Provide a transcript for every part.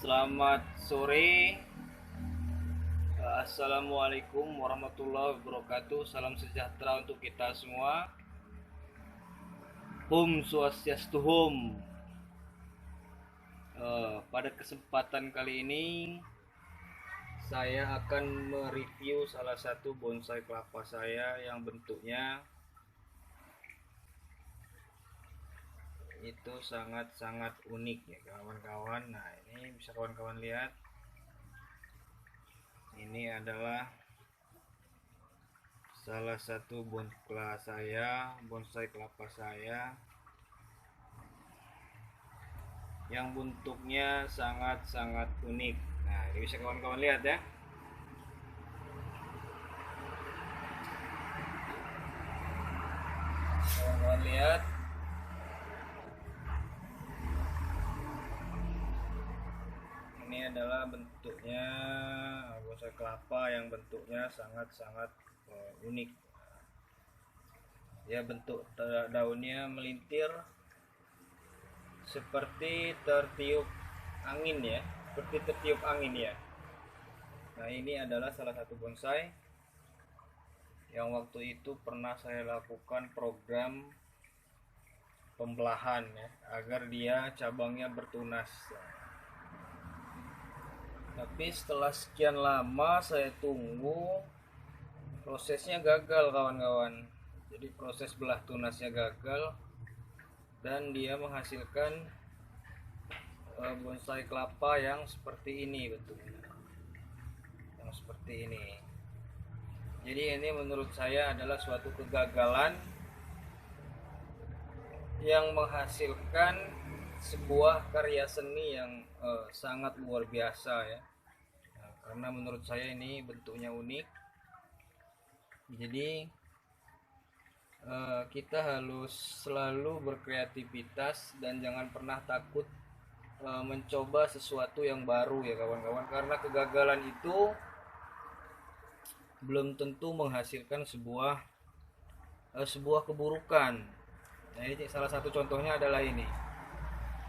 Selamat sore. Assalamualaikum warahmatullahi wabarakatuh. Salam sejahtera untuk kita semua. Hum swastiastuhum. Eh, pada kesempatan kali ini saya akan mereview salah satu bonsai kelapa saya yang bentuknya itu sangat-sangat unik ya kawan-kawan nah bisa kawan-kawan lihat. Ini adalah salah satu bonsai saya bonsai kelapa saya. Yang bentuknya sangat-sangat unik. Nah ini bisa kawan-kawan lihat ya. Kawan-kawan lihat ini adalah bentuknya bonsai kelapa yang bentuknya sangat-sangat uh, unik. Ya bentuk daunnya melintir seperti tertiup angin ya seperti tertiup angin ya. Nah ini adalah salah satu bonsai yang waktu itu pernah saya lakukan program pembelahan ya agar dia cabangnya bertunas tapi setelah sekian lama saya tunggu prosesnya gagal kawan-kawan. Jadi proses belah tunasnya gagal dan dia menghasilkan uh, bonsai kelapa yang seperti ini bentuknya yang seperti ini. Jadi ini menurut saya adalah suatu kegagalan yang menghasilkan sebuah karya seni yang uh, sangat luar biasa ya. Nah, karena menurut saya ini bentuknya unik. Jadi uh, kita harus selalu berkreativitas dan jangan pernah takut uh, mencoba sesuatu yang baru ya kawan-kawan. Karena kegagalan itu belum tentu menghasilkan sebuah uh, sebuah keburukan. Nah ini salah satu contohnya adalah ini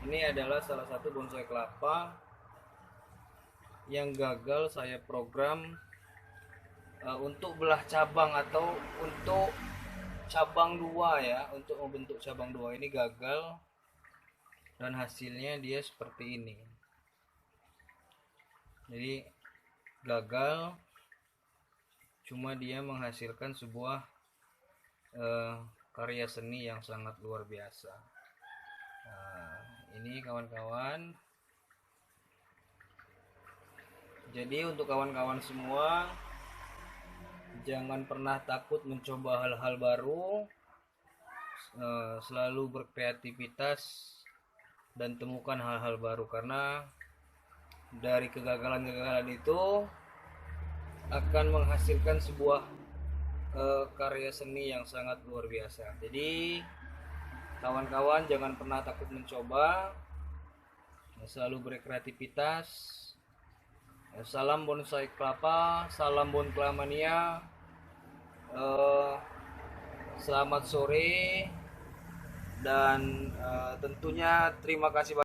ini adalah salah satu bonsai kelapa yang gagal saya program uh, untuk belah cabang atau untuk cabang dua ya untuk membentuk cabang dua ini gagal dan hasilnya dia seperti ini. Jadi gagal cuma dia menghasilkan sebuah uh, karya seni yang sangat luar biasa. Nah, ini kawan-kawan. Jadi untuk kawan-kawan semua jangan pernah takut mencoba hal-hal baru. Selalu berkreativitas dan temukan hal-hal baru karena dari kegagalan-kegagalan itu akan menghasilkan sebuah uh, karya seni yang sangat luar biasa. Jadi kawan-kawan jangan pernah takut mencoba. Selalu berkreativitas. Salam bonsai kelapa salam bon kelamania. Uh, selamat sore. Dan uh, tentunya terima kasih